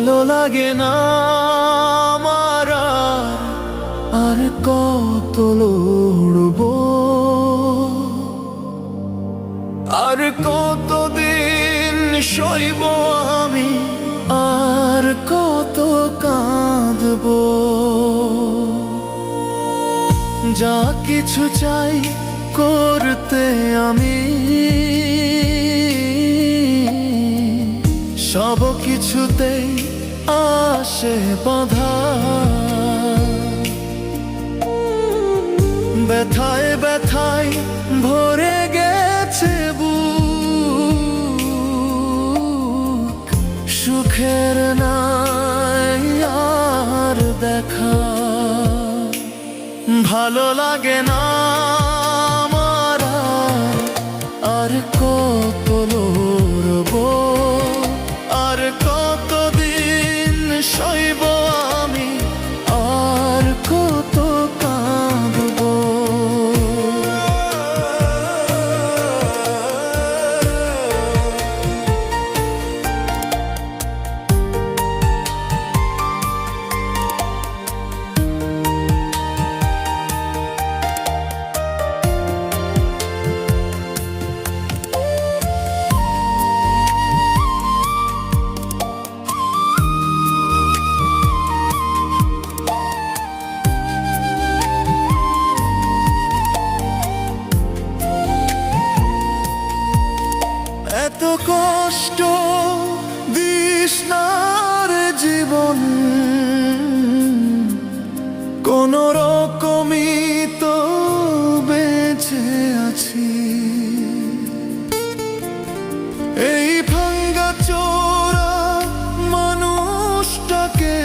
ভালো লাগে না আমার আর, কত লড়বো? আর কতদিন সইব আমি? আর কত কাঁদব? যা কিছু চাই করতে আসে বাধা। ব্যথায় ব্যথায় ভরে গেছে বুক। সুখের আর দেখা। ভালো লাগে না। কষ্ট দিস জীবন। কোন রকমই তো বেঁচে আছি। এই ভাঙ্গা চোরা মানুষটাকে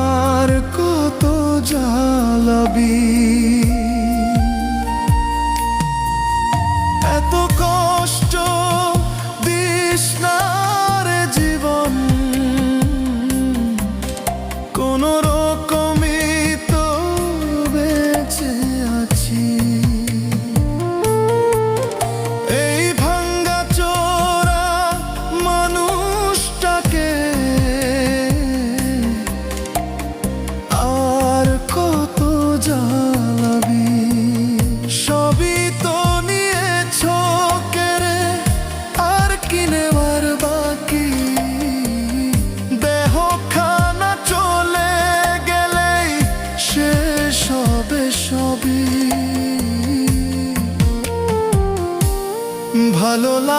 আর কত জ্বালাবি?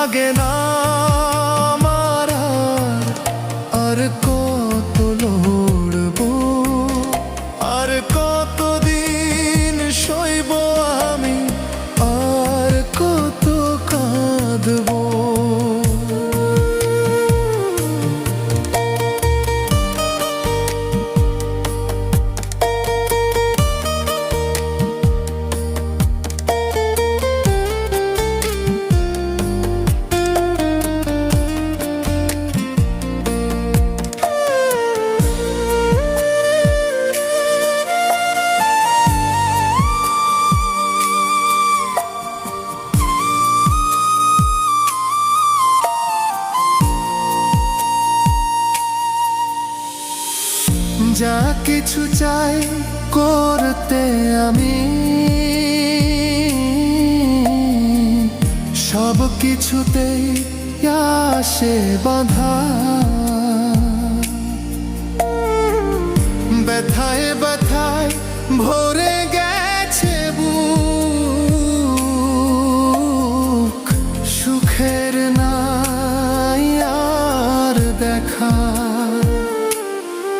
লাগে না কিছু চাই করতে আমি। সব কিছুতেই আসে বাধা। ব্যথায় ব্যথায় ভরে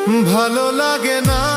ভালো লাগে না।